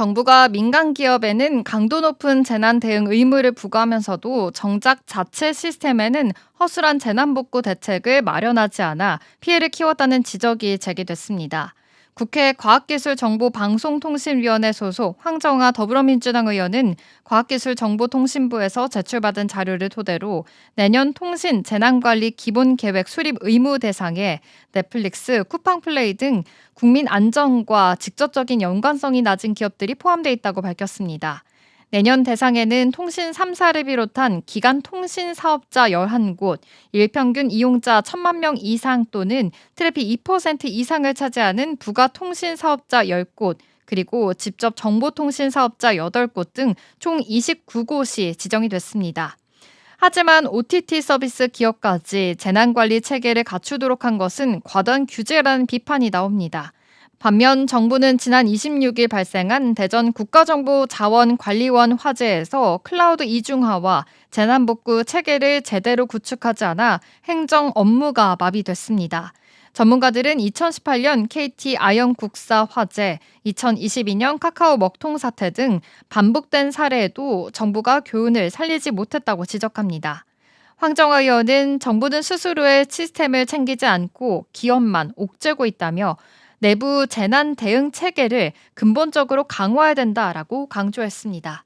정부가 민간 기업에는 강도 높은 재난 대응 의무를 부과하면서도 정작 자체 시스템에는 허술한 재난 복구 대책을 마련하지 않아 피해를 키웠다는 지적이 제기됐습니다. 국회 과학기술정보방송통신위원회 소속 황정아 더불어민주당 의원은 과학기술정보통신부에서 제출받은 자료를 토대로 내년 통신 재난관리 기본 계획 수립 의무 대상에 넷플릭스, 쿠팡플레이 등 국민 안전과 직접적인 연관성이 낮은 기업들이 포함돼 있다고 밝혔습니다. 내년 대상에는 통신 3사를 비롯한 기간 통신 사업자 11곳, 일평균 이용자 1천만 명 이상 또는 트래픽 2% 이상을 차지하는 부가 통신 사업자 10곳, 그리고 직접 정보통신 사업자 8곳 등 총 29곳이 지정이 됐습니다. 하지만 OTT 서비스 기업까지 재난관리 체계를 갖추도록 한 것은 과도한 규제라는 비판이 나옵니다. 반면 정부는 지난 26일 발생한 대전 국가정보 자원관리원 화재에서 클라우드 이중화와 재난복구 체계를 제대로 구축하지 않아 행정 업무가 마비됐습니다. 전문가들은 2018년 KT 아영국사 화재, 2022년 카카오 먹통 사태 등 반복된 사례에도 정부가 교훈을 살리지 못했다고 지적합니다. 황정화 의원은 정부는 스스로의 시스템을 챙기지 않고 기업만 옥죄고 있다며 내부 재난 대응 체계를 근본적으로 강화해야 된다라고 강조했습니다.